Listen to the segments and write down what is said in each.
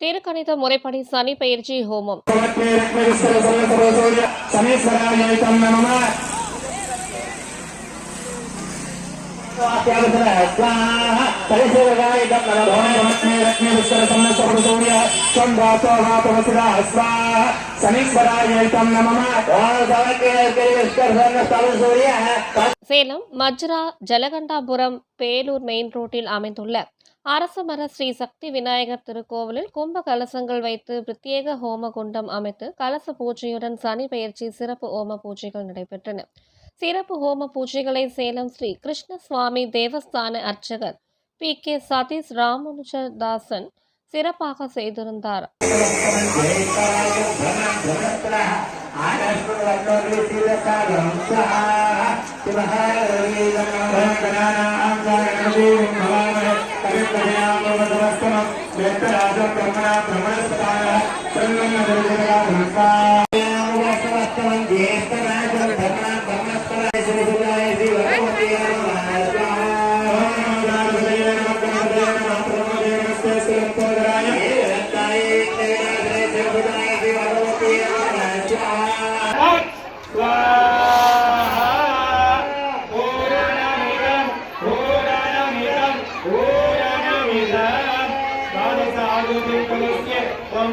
திருக்கணித முறைப்படி சனி பயிற்சி ஹோமம். சேலம் மஜ்ரா ஜலகண்டாபுரம் பேலூர் மெயின் ரோட்டில் அமைந்துள்ள அரசமர ஸ்ரீ சக்தி விநாயகர் திருக்கோவிலில் கும்ப கலசங்கள் வைத்து பிரத்யேக ஹோம குண்டம் அமைத்து கலச பூஜையுடன் சனி பயிற்சி சிறப்பு ஹோம பூஜைகள் நடைபெற்றன சிறப்பு ஹோம பூஜைகளை சேலம் ஸ்ரீ கிருஷ்ண சுவாமி தேவஸ்தான அர்ச்சகர் பி கே சதீஷ் ராமனுஜதாசன் சிறப்பாக செய்திருந்தார் బ్రహ్మణ బ్రహ్మణ స్థాన బ్రహ్మణ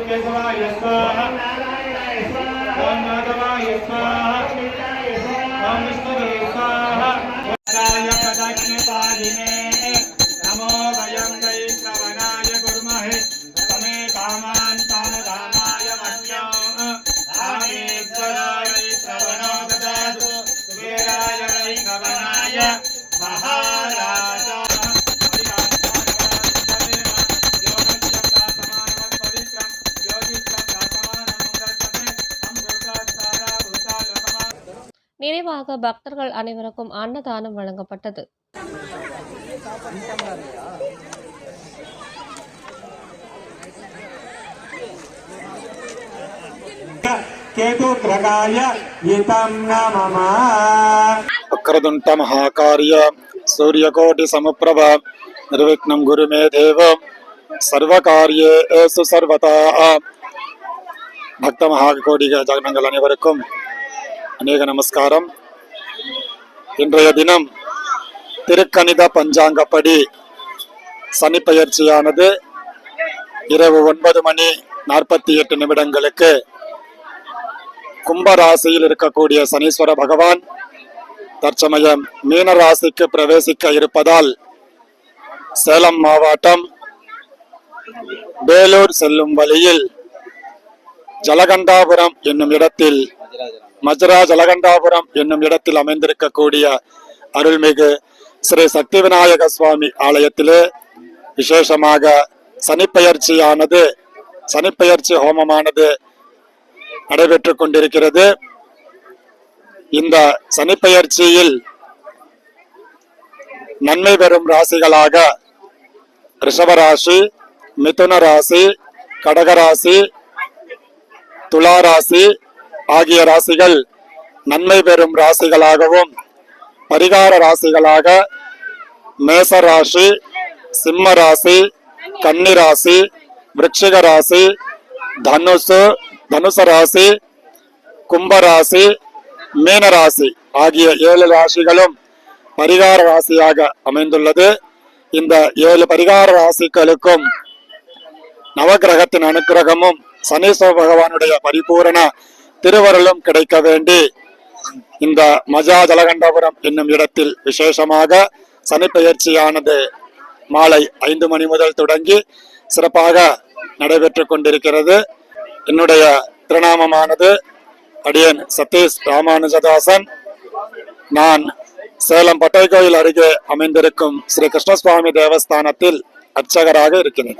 కేశవాయ స్వాహ ఓం మాధవాయ స్వాహ ఓం విష్ణుదే స్వాహ நினைவாக பக்தர்கள் அனைவருக்கும் அன்னதானம் வழங்கப்பட்டது వక్రదుంట మహాకార్య సూర్యకోటి సముప్రభ నిర్విఘ్నం గురు మే దేవ సర్వకార్యేసు సర్వతా భక్త మహాకోటి ஜனங்கள் அனைவருக்கும் அநேக நமஸ்காரம். இன்றைய தினம் திருக்கணித பஞ்சாங்கப்படி சனிப்பெயர்ச்சியானது இரவு ஒன்பது மணி நாற்பத்தி எட்டு நிமிடங்களுக்கு கும்பராசியில் இருக்கக்கூடிய சனீஸ்வர பகவான் தற்சமயம் மீனராசிக்கு பிரவேசிக்க இருப்பதால் சேலம் மாவட்டம் வேலூர் செல்லும் வழியில் ஜலகண்டாபுரம் என்னும் இடத்தில் மஜ்ரா ஜலகண்டாபுரம் என்னும் இடத்தில் அமைந்திருக்கக்கூடிய அருள்மிகு ஸ்ரீ சக்தி விநாயக சுவாமி ஆலயத்திலே விசேஷமாக சனிப்பெயர்ச்சியானது சனிப்பெயர்ச்சி ஹோமமானது நடைபெற்று கொண்டிருக்கிறது. இந்த சனிப்பெயர்ச்சியில் நன்மை பெறும் ராசிகளாக ரிஷபராசி மிதுன ராசி கடகராசி துலா ராசி ஆகிய ராசிகள் நன்மை பெறும் ராசிகளாகவும் பரிகார ராசிகளாக மேச ராசி சிம்ம ராசி கன்னி ராசி விருச்சிக ராசி தனுசு தனுச ராசி கும்பராசி மீனராசி ஆகிய ஏழு ராசிகளும் பரிகார ராசியாக அமைந்துள்ளது. இந்த ஏழு பரிகார ராசிகளுக்கும் நவகிரகத்தின் அனுக்கிரகமும் சனீஸ்வர பகவானுடைய பரிபூரண திருவருளும் கிடைக்க வேண்டி இந்த மஜா ஜலகண்டபுரம் என்னும் இடத்தில் விசேஷமாக சனிப்பெயர்ச்சியானது மாலை ஐந்து மணி முதல் தொடங்கி சிறப்பாக நடைபெற்றுக் கொண்டிருக்கிறது. என்னுடைய திருநாமமானது அடியன் சதீஷ் ராமானுஜதாசன். நான் சேலம் பட்டை கோயில் அருகே அமைந்திருக்கும் ஸ்ரீ கிருஷ்ணசுவாமி தேவஸ்தானத்தில் அர்ச்சகராக இருக்கிறேன்.